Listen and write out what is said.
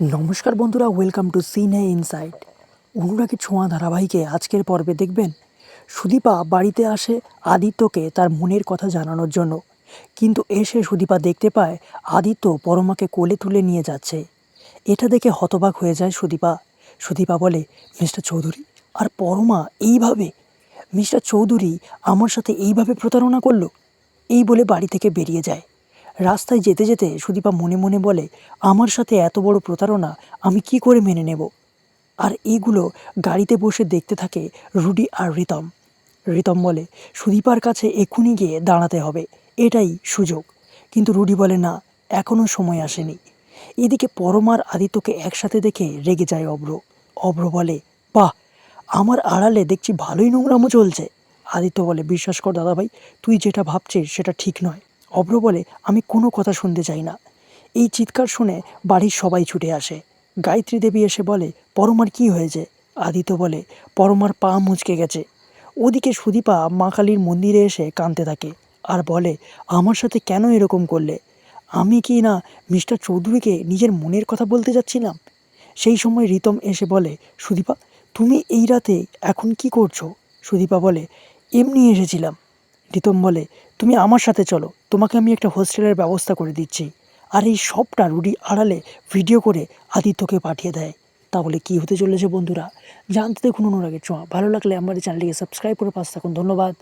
নমস্কার বন্ধুরা welcome to cine cine insight অনুরাগের ছোঁয়া ধারাবাহিকে আজকের পর্বে দেখবেন সুদীপা বাড়িতে আসে আদিত্যকে তার মনের কথা জানানোর জন্য। কিন্তু এসে সুদীপা দেখতে পায় আদিত্য পরমাকে কোলে তুলে নিয়ে যাচ্ছে। এটা দেখে হতবাক হয়ে যায় সুদীপা। সুদীপা বলে, মিস্টার চৌধুরী, আর পরমা এইভাবে? মিস্টার চৌধুরী আমার সাথে এইভাবে প্রতারণা করল? এই বলে বাড়ি থেকে বেরিয়ে যায়। রাস্তায় যেতে যেতে সুদীপা মনে মনে বলে, আমার সাথে এত বড় প্রতারণা, আমি কি করে মেনে নেব? আর এগুলো গাড়িতে বসে দেখতে থাকে রুডি আর রিতম। রিতম বলে, সুদীপার কাছে এক্ষুনি গিয়ে দাঁড়াতে হবে, এটাই সুযোগ। কিন্তু রুডি বলে, না এখনও সময় আসেনি। এদিকে পরমার আদিত্যকে একসাথে দেখে রেগে যায় অব্র অব্র বলে, বাহ, আমার আড়ালে দেখছি ভালোই নোংরামো চলছে। আদিত্য বলে, বিশ্বাস কর দাদাভাই, তুই যেটা ভাবছিস সেটা ঠিক নয়। অব্র বলে আমি কোনো কথা শুনতে চাই না। এই চিৎকার শুনে বাড়ির সবাই ছুটে আসে। গায়ত্রী দেবী এসে বলে, পরমার কি হয়েছে? আদিত্য বলে, পরমার পা মুচকে গেছে। ওদিকে সুদীপা মা কালীর মন্দিরে এসে কাঁদতে থাকে আর বলে, আমার সাথে কেন এরকম করলে? আমি কি না মিস্টার চৌধুরীকে নিজের মনের কথা বলতে যাচ্ছিলাম? সেই সময় রিতম এসে বলে, সুদীপা, তুমি এই রাতে এখন কি করছ? সুদীপা বলে, এমনি এসেছিলাম। রিতম বলে, তুমি আমার সাথে চলো, তোমাকে আমি একটা হোস্টেলের ব্যবস্থা করে দিচ্ছি। আর এই সবটা রুডি আড়ালে ভিডিও করে আদিত্যকে পাঠিয়ে দেয়। তাহলে কি হতে চলেছে বন্ধুরা? জানতে দেখুন অনুরাগের ছোঁয়া। ভালো লাগলে আমার চ্যানেলটিকে সাবস্ক্রাইব করে পাশ থাকুন। ধন্যবাদ।